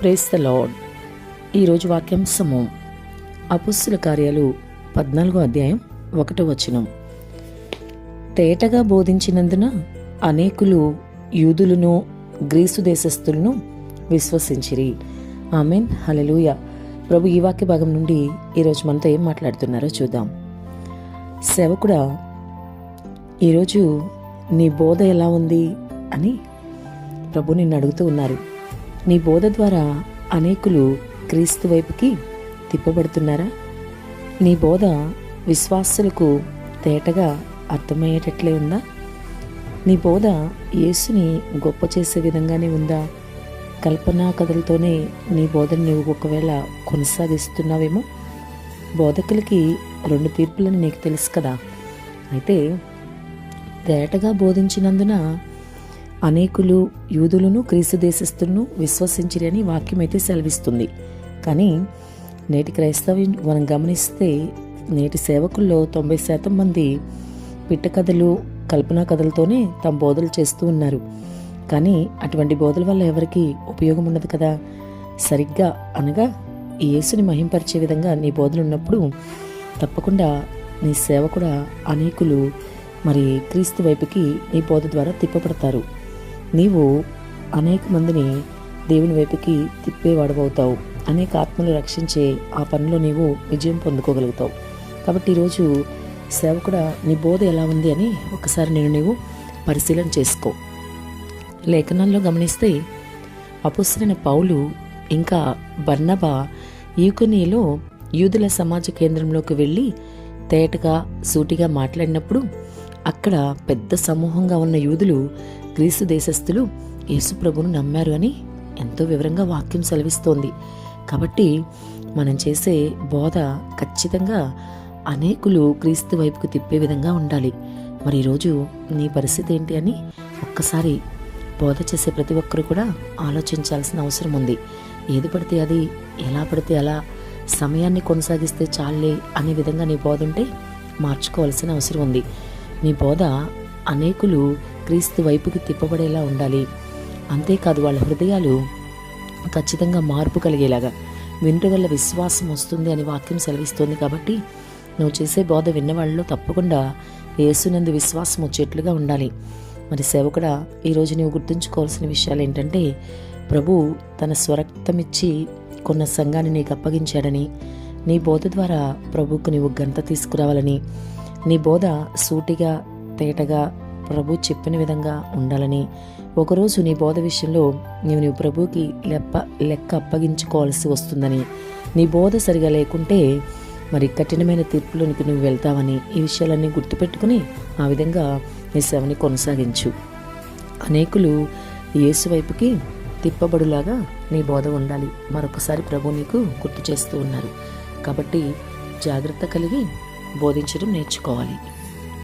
Praise the lord ఈరోజు వాక్యాంశము అపుస్సుల కార్యాలు పద్నాలుగో అధ్యాయం ఒకటో వచనం. తేటగా బోధించినందున అనేకులు యూదులను గ్రీసు దేశస్థులను విశ్వసించిరి. ఆమెన్. హలలుయ ప్రభు ఈ వాక్య భాగం నుండి ఈరోజు మనతో ఏం మాట్లాడుతున్నారో చూద్దాం. సేవకుడా ఈరోజు నీ బోధ ఎలా ఉంది అని ప్రభు నిన్ను అడుగుతూ ఉన్నారు. నీ బోధ ద్వారా అనేకులు క్రీస్తు వైపుకి తిప్పబడుతున్నారా? నీ బోధ విశ్వాసులకు తేటగా అర్థమయ్యేటట్లే ఉందా? నీ బోధ యేసుని గొప్ప చేసే విధంగానే ఉందా? కల్పనా కథలతోనే నీ బోధను నువ్వు ఒకవేళ కొనసాగిస్తున్నావేమో? బోధకులకి రెండు తీర్పులని నీకు తెలుసు కదా. అయితే తేటగా బోధించినందున అనేకులు యూదులను క్రీస్తు దేశస్థులను విశ్వసించిరి అని వాక్యం అయితే సెలవిస్తుంది. కానీ నేటి క్రైస్తవ్యం మనం గమనిస్తే నేటి సేవకుల్లో తొంభై శాతం మంది పిట్ట కథలు కల్పనా కథలతోనే తమ బోధలు చేస్తూ ఉన్నారు. కానీ అటువంటి బోధల వల్ల ఎవరికి ఉపయోగం ఉండదు కదా? సరిగ్గా అనగా యేసుని మహింపరిచే విధంగా నీ బోధలు ఉన్నప్పుడు తప్పకుండా నీ సేవ కూడా అనేకులు మరి క్రీస్తు వైపుకి నీ బోధ ద్వారా తిప్పబడతారు. నీవు అనేక మందిని దేవుని వైపుకి తిప్పేవాడవవుతావు. అనేక ఆత్మలు రక్షించే ఆ పనిలో నీవు విజయం పొందుకోగలుగుతావు. కాబట్టి ఈరోజు సేవకుడ నీ బోధ ఎలా ఉంది అని ఒకసారి నేను నీవు పరిశీలన చేసుకో. లేఖనాల్లో గమనిస్తే అపుసరైన పౌలు ఇంకా బర్ణబ యూకనీలో యూదుల సమాజ కేంద్రంలోకి వెళ్ళి తేటగా సూటిగా మాట్లాడినప్పుడు అక్కడ పెద్ద సమూహంగా ఉన్న యూదులు గ్రీసు దేశస్థులు యేసుప్రభును నమ్మారు అని ఎంతో వివరంగా వాక్యం సెలవిస్తోంది. కాబట్టి మనం చేసే బోధ ఖచ్చితంగా అనేకులు క్రీస్తు వైపుకు తిప్పే విధంగా ఉండాలి. మరి ఈరోజు నీ పరిస్థితి ఏంటి అని ఒక్కసారి బోధ చేసే ప్రతి ఒక్కరు కూడా ఆలోచించాల్సిన అవసరం ఉంది. ఏది పడితే అది ఎలా పడితే అలా సమయాన్ని కొనసాగిస్తే చాలే అనే విధంగా నీ బోధ ఉంటే మార్చుకోవాల్సిన అవసరం ఉంది. నీ బోధ అనేకులు క్రీస్తు వైపుకి తిప్పబడేలా ఉండాలి. అంతేకాదు వాళ్ళ హృదయాలు ఖచ్చితంగా మార్పు కలిగేలాగా వింటు వల్ల విశ్వాసం వస్తుంది అని వాక్యం సెలవిస్తోంది కాబట్టి నువ్వు చేసే బోధ విన్నవాళ్ళలో తప్పకుండా యేసునందు విశ్వాసం వచ్చేట్లుగా ఉండాలి. మరి సేవకుడా ఈరోజు నీవు గుర్తుంచుకోవాల్సిన విషయాలు ఏంటంటే ప్రభు తన స్వరక్తమిచ్చి కొన్న సంఘాన్ని నీకు అప్పగించాడని నీ బోధ ద్వారా ప్రభుకు నీవు గంత తీసుకురావాలని నీ బోధ సూటిగా తేటగా ప్రభు చెప్పిన విధంగా ఉండాలని. ఒకరోజు నీ బోధ విషయంలో నీవు నీ ప్రభుకి లెప్ప లెక్క అప్పగించుకోవాల్సి వస్తుందని. నీ బోధ సరిగా లేకుంటే మరి కఠినమైన తీర్పులోనికి నువ్వు వెళ్తావని ఈ విషయాలన్నీ గుర్తుపెట్టుకుని ఆ విధంగా నీ సేవని కొనసాగించు. అనేకులు యేసు వైపుకి తిప్పబడులాగా నీ బోధ ఉండాలి. మరొకసారి ప్రభు నీకు గుర్తు చేస్తూ ఉన్నారు. కాబట్టి జాగ్రత్త కలిగి బోధించడం నేర్చుకోవాలి.